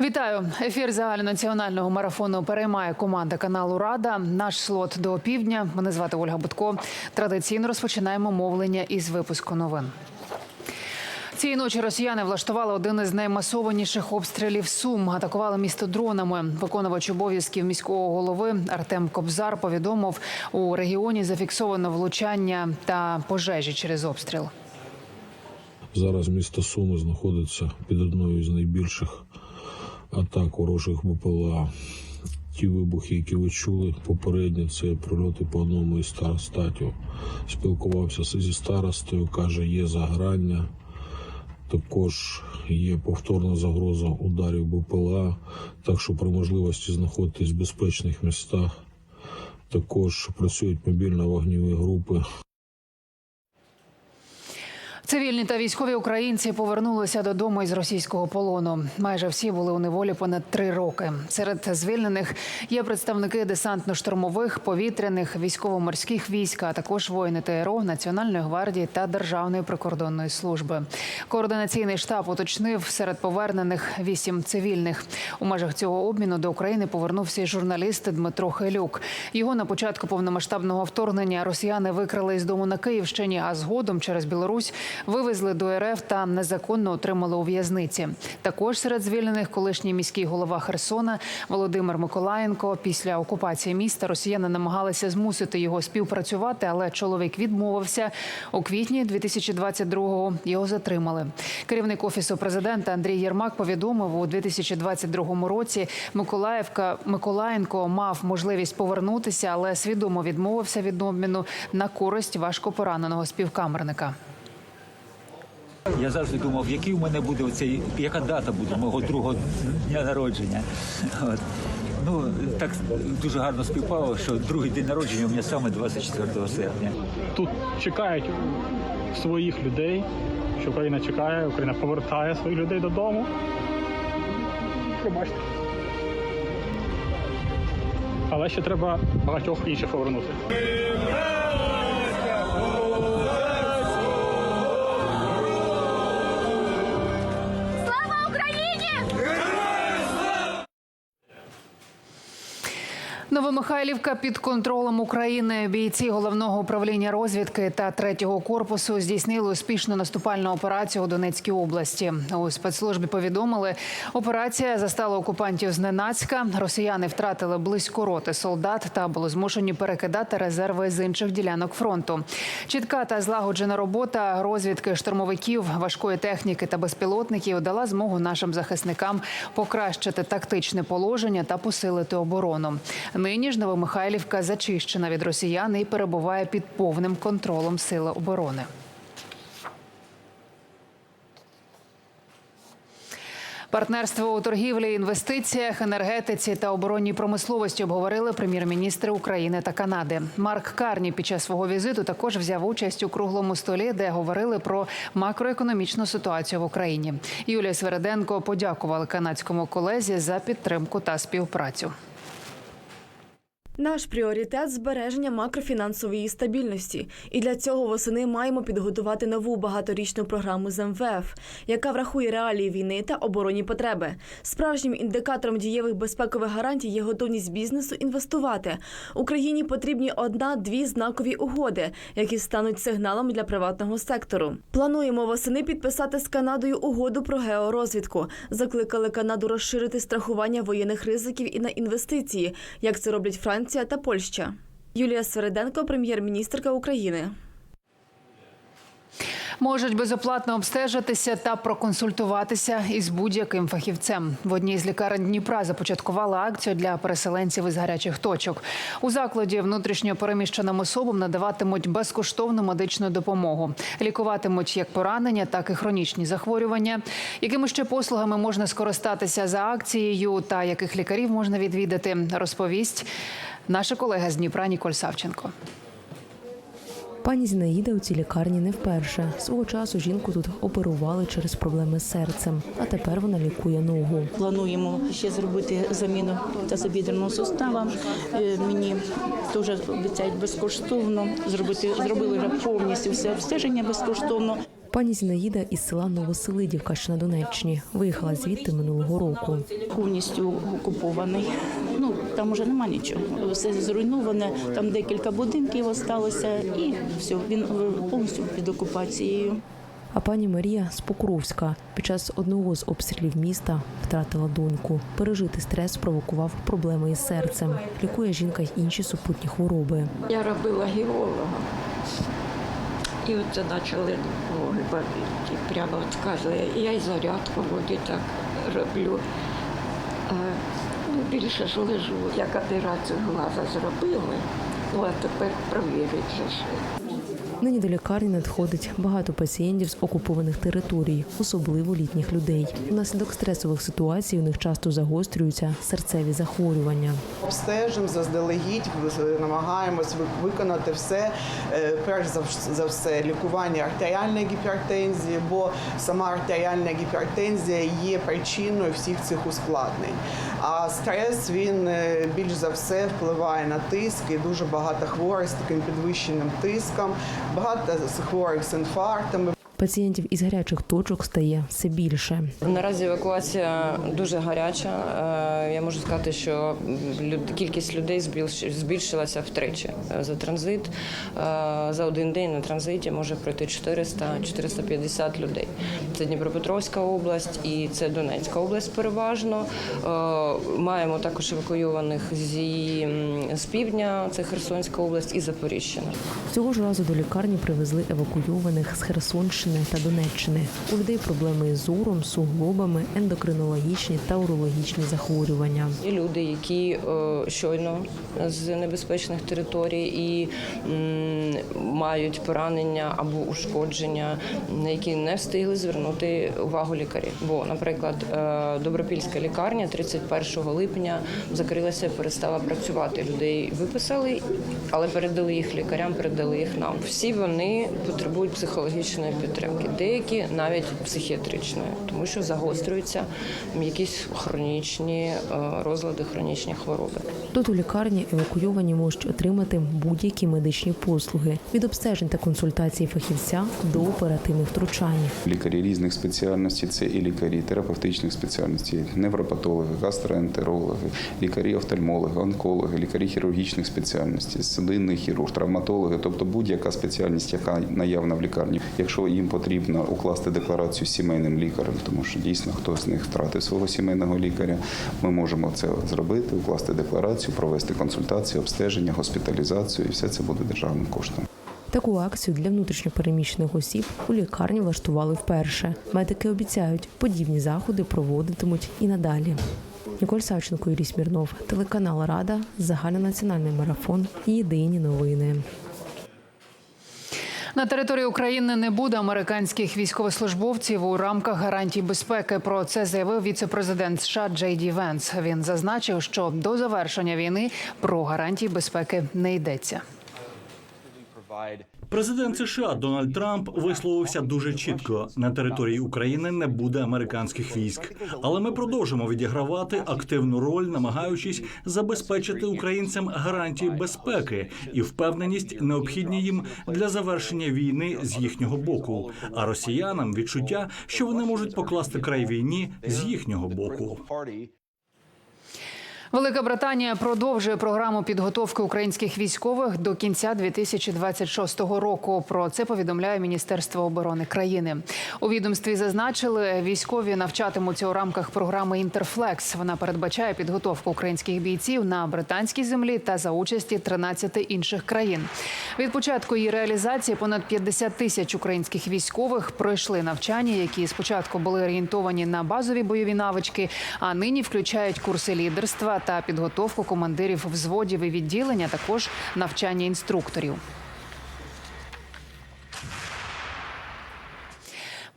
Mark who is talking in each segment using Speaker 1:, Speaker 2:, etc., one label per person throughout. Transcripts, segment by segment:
Speaker 1: Вітаю! Ефір загальнонаціонального марафону переймає команда каналу Рада. Наш слот до півдня. Мене звати Ольга Будко. Традиційно розпочинаємо мовлення із випуску новин. Цієї ночі росіяни влаштували один із наймасованіших обстрілів Сум. Атакували місто дронами. Виконувач обов'язків міського голови Артем Кобзар повідомив, у регіоні зафіксовано влучання та пожежі через обстріл.
Speaker 2: Зараз місто Суми знаходиться під одною з найбільших атак ворожих БПЛА. Ті вибухи, які ви чули попередньо, це прильоти по одному із старостатів. Спілкувався зі старостою, каже, є заграння. Також є повторна загроза ударів БПЛА, так що при можливості знаходитись в безпечних містах. Також працюють мобільно-вогневі групи.
Speaker 1: Цивільні та військові українці повернулися додому із російського полону. Майже всі були у неволі понад три роки. Серед звільнених є представники десантно-штурмових, повітряних, військово-морських військ, а також воїни ТРО, Національної гвардії та Державної прикордонної служби. Координаційний штаб уточнив серед повернених вісім цивільних. У межах цього обміну до України повернувся і журналіст Дмитро Хилюк. Його на початку повномасштабного вторгнення росіяни викрали із дому на Київщині, а згодом через Білорусь вивезли до РФ та незаконно отримали у в'язниці. Також серед звільнених колишній міський голова Херсона Володимир Миколаєнко. Після окупації міста росіяни намагалися змусити його співпрацювати, але чоловік відмовився. У квітні 2022-го його затримали. Керівник офісу президента Андрій Єрмак повідомив у 2022 році. Миколаївка Миколаєнко мав можливість повернутися, але свідомо відмовився від обміну на користь важко пораненого співкамерника.
Speaker 3: Я завжди думав, який у мене буде оцей, яка дата буде мого другого дня народження. От. Ну, так дуже гарно співпало, що другий день народження у мене саме 24 серпня.
Speaker 4: тут чекають своїх людей, що Україна чекає, Україна повертає своїх людей додому. Пробачте. Але ще треба багатьох інших повернути.
Speaker 1: Новомихайлівка під контролем України. Бійці головного управління розвідки та третього корпусу здійснили успішну наступальну операцію у Донецькій області. У спецслужбі повідомили, операція застала окупантів зненацька. Росіяни втратили близько роти солдат та були змушені перекидати резерви з інших ділянок фронту. Чітка та злагоджена робота розвідки штурмовиків, важкої техніки та безпілотників дала змогу нашим захисникам покращити тактичне положення та посилити оборону. Нині ж Новомихайлівка зачищена від росіян і перебуває під повним контролем сили оборони. Партнерство у торгівлі, інвестиціях, енергетиці та оборонній промисловості обговорили прем'єр-міністри України та Канади. Марк Карні під час свого візиту також взяв участь у круглому столі, де говорили про макроекономічну ситуацію в Україні. Юлія Свереденко подякувала канадському колезі за підтримку та співпрацю.
Speaker 5: Наш пріоритет збереження макрофінансової стабільності, і для цього восени маємо підготувати нову багаторічну програму з МВФ, яка врахує реалії війни та оборонні потреби. Справжнім індикатором дієвих безпекових гарантій є готовність бізнесу інвестувати. Україні потрібні одна-дві знакові угоди, які стануть сигналом для приватного сектору. Плануємо восени підписати з Канадою угоду про георозвідку. Закликали Канаду розширити страхування воєнних ризиків і на інвестиції, як це роблять Франція та Польща. Юлія Свериденко, прем'єр-міністрка України.
Speaker 1: Можуть безоплатно обстежитися та проконсультуватися із будь-яким фахівцем. В одній з лікарень Дніпра започаткували акцію для переселенців із гарячих точок. У закладі внутрішньо переміщеним особам надаватимуть безкоштовну медичну допомогу. Лікуватимуть як поранення, так і хронічні захворювання. Якими ще послугами можна скористатися за акцією та яких лікарів можна відвідати, розповість наша колега з Дніпра Ніколь Савченко.
Speaker 6: Пані Зінаїда у цій лікарні не вперше. Свого часу жінку тут оперували через проблеми з серцем, а тепер вона лікує ногу.
Speaker 7: Плануємо ще зробити заміну тазобідреного сустава. Е, Мені теж обіцяють безкоштовно зробити. Зробили вже повністю все обстеження безкоштовно.
Speaker 6: Пані Зінаїда із села Новоселидівка, що на Донеччині, виїхала звідти минулого року.
Speaker 7: Повністю окупований. Там уже нема нічого. Все зруйноване. Там декілька будинків залишилося, і все. Він е, повністю під окупацією.
Speaker 6: А пані Марія з Покровська під час одного з обстрілів міста втратила доньку. Пережити стрес спровокував проблеми із серцем. Лікує жінка й інші супутні хвороби.
Speaker 8: Я робила геолога. І от почали ноги боліти. Прямо от казує. Я і зарядку вроді так роблю. Більше ж лежу. Як операцію глаза зробили, ну а тепер провірять же ж.
Speaker 6: Нині до лікарні надходить багато пацієнтів з окупованих територій, особливо літніх людей. Внаслідок стресових ситуацій у них часто загострюються серцеві захворювання.
Speaker 9: Обстежимо заздалегідь, намагаємось ви- виконати все. е, Перш за все, лікування артеріальної гіпертензії, бо сама артеріальна гіпертензія є причиною всіх цих ускладнень. А стрес він е, більш за все впливає на тиск і дуже багато хворих з таким підвищеним тиском, багато з хворих з інфарктами.
Speaker 6: Пацієнтів із гарячих точок стає все більше.
Speaker 10: Наразі евакуація дуже гаряча. Е, Я можу сказати, що кількість людей збільш- збільшилася втричі за транзит. Е, За один день на транзиті може пройти 400-450 людей. Це Дніпропетровська область і це Донецька область переважно. Е, Маємо також евакуйованих зі з півдня, це Херсонська область і Запоріжжя.
Speaker 6: Цього ж разу до лікарні привезли евакуйованих з Херсонщини та Донеччини. У людей проблеми із зором, суглобами, ендокринологічні та урологічні захворювання.
Speaker 10: Є люди, які е, щойно з небезпечних територій і мають поранення або ушкодження, на які не встигли звернути увагу лікарів. Бо, наприклад, е, Добропільська лікарня 31 липня закрилася, перестала працювати. Людей виписали, але передали їх лікарям, передали їх нам. Всі вони потребують психологічної підтримки, деякі навіть психіатричної, тому що загострюються якісь хронічні е, розлади, хронічні хвороби.
Speaker 6: Тут у лікарні евакуйовані можуть отримати будь-які медичні послуги від обстежень та консультацій фахівця до оперативних втручань.
Speaker 11: Лікарі різних спеціальностей це і лікарі терапевтичних спеціальностей, невропатологи, гастроентерологи, лікарі офтальмологи, онкологи, лікарі хірургічних спеціальностей, судинний хірург, травматологи, тобто будь-яка спеціальність, яка наявна в лікарні. Якщо їм потрібно укласти декларацію з сімейним лікарем, тому що дійсно хтось з них втратив свого сімейного лікаря, ми можемо це зробити, укласти декларацію, провести консультацію, обстеження, госпіталізацію, і все це буде державним коштом.
Speaker 6: Таку акцію для внутрішньопереміщених осіб у лікарні влаштували вперше. Медики обіцяють, подібні заходи проводитимуть і надалі. Ніколь Савченко, Юрій Смірнов, телеканал Рада, загальнонаціональний марафон. Єдині новини.
Speaker 1: На території України не буде американських військовослужбовців у рамках гарантій безпеки. Про це заявив віце-президент США Джей Ді Венс. Він зазначив, що до завершення війни про гарантії безпеки не йдеться.
Speaker 12: Президент США Дональд Трамп висловився дуже чітко: на території України не буде американських військ, але ми продовжимо відігравати активну роль, намагаючись забезпечити українцям гарантії безпеки і впевненість, необхідні їм для завершення війни з їхнього боку. А росіянам відчуття, що вони можуть покласти край війні з їхнього боку.
Speaker 1: Велика Британія продовжує програму підготовки українських військових до кінця 2026 року. Про це повідомляє Міністерство оборони країни. У відомстві зазначили, військові навчатимуться у рамках програми Інтерфлекс. Вона передбачає підготовку українських бійців на британській землі та за участі 13 інших країн. Від початку її реалізації понад 50 тисяч українських військових пройшли навчання, які спочатку були орієнтовані на базові бойові навички, а нині включають курси лідерства та підготовку командирів взводів і відділення, також навчання інструкторів.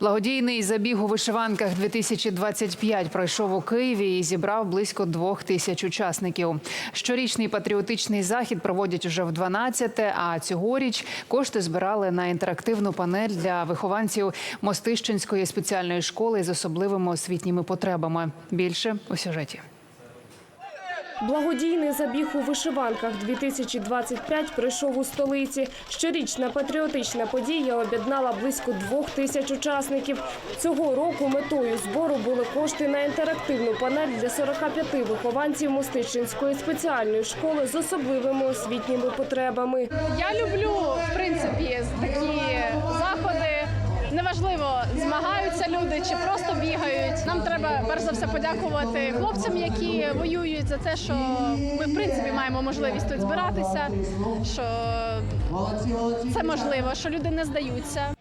Speaker 1: Благодійний забіг у вишиванках 2025 пройшов у Києві і зібрав близько двох тисяч учасників. Щорічний патріотичний захід проводять уже в 12-те, а цьогоріч кошти збирали на інтерактивну панель для вихованців Мостищенської спеціальної школи з особливими освітніми потребами. Більше у сюжеті.
Speaker 13: Благодійний забіг у вишиванках 2025 пройшов у столиці. Щорічна патріотична подія об'єднала близько двох тисяч учасників. Цього року метою збору були кошти на інтерактивну панель для 45 вихованців Мостичинської спеціальної школи з особливими освітніми потребами.
Speaker 14: Я люблю в принципі такі. Неважливо, змагаються люди чи просто бігають. Нам треба перш за все подякувати хлопцям, які воюють за те, що ми в принципі маємо можливість тут збиратися. Що це можливо, що люди не здаються.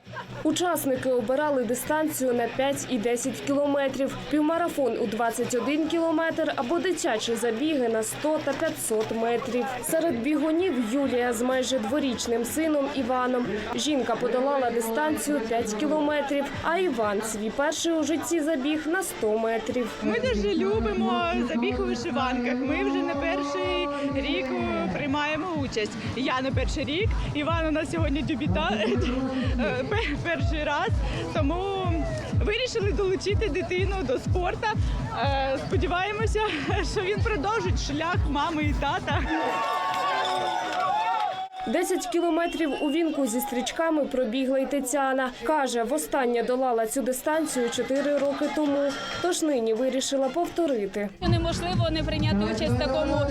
Speaker 13: Учасники обирали дистанцію на 5 і 10 кілометрів, півмарафон у 21 кілометр або дитячі забіги на 100 та 500 метрів. Серед бігунів Юлія з майже дворічним сином Іваном. Жінка подолала дистанцію 5 кілометрів, а Іван свій перший у житті забіг на 100 метрів.
Speaker 15: Ми дуже любимо забіг у вишиванках. Ми вже не перший рік приймаємо участь. Я не перший рік. Іван у нас сьогодні дебюта е, перший раз. Тому вирішили долучити дитину до спорту. Е, Сподіваємося, що він продовжить шлях мами і тата.
Speaker 13: 10 кілометрів у вінку зі стрічками пробігла й Тетяна. Каже, востаннє долала цю дистанцію 4 роки тому, тож нині вирішила повторити.
Speaker 16: Неможливо не прийняти участь в такому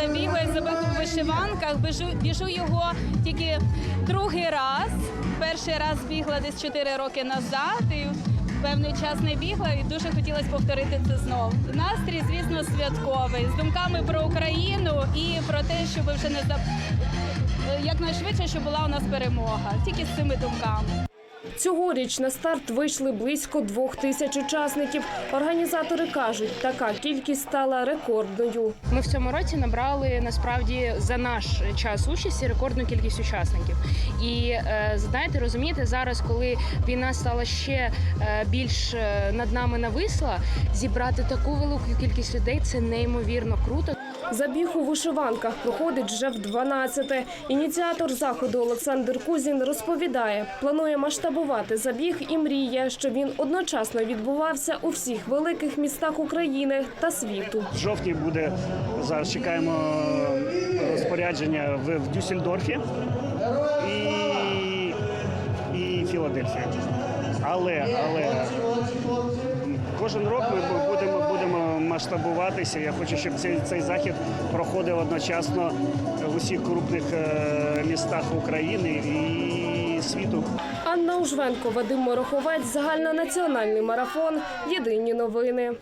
Speaker 16: забігу, як забіг у вишиванках. Біжу, біжу його тільки другий раз. Перший раз бігла десь 4 роки назад. І Певний час не бігла і дуже хотілося повторити це знову. Настрій, звісно, святковий з думками про Україну і про те, щоб вже не за якнайшвидше, щоб була у нас перемога. Тільки з цими думками.
Speaker 13: Цьогоріч на старт вийшли близько двох тисяч учасників. Організатори кажуть, така кількість стала рекордною.
Speaker 17: Ми в цьому році набрали насправді за наш час участі рекордну кількість учасників. І е, знаєте, розумієте, зараз, коли війна стала ще е, більш е, над нами нависла, зібрати таку велику кількість людей це неймовірно круто.
Speaker 13: Забіг у вишиванках проходить вже в 12-те. Ініціатор заходу Олександр Кузін розповідає, планує масштабувати забіг і мріє, що він одночасно відбувався у всіх великих містах України та світу.
Speaker 4: В жовтні буде зараз чекаємо розпорядження в, Дюссельдорфі і, і Філадельфія. Але, але кожен рок ми бу- будемо, будемо масштабуватися. Я хочу, щоб цей, цей захід проходив одночасно в усіх крупних е, містах України і світу.
Speaker 13: Анна Ужвенко, Вадим Мороховець, загальнонаціональний марафон. Єдині новини.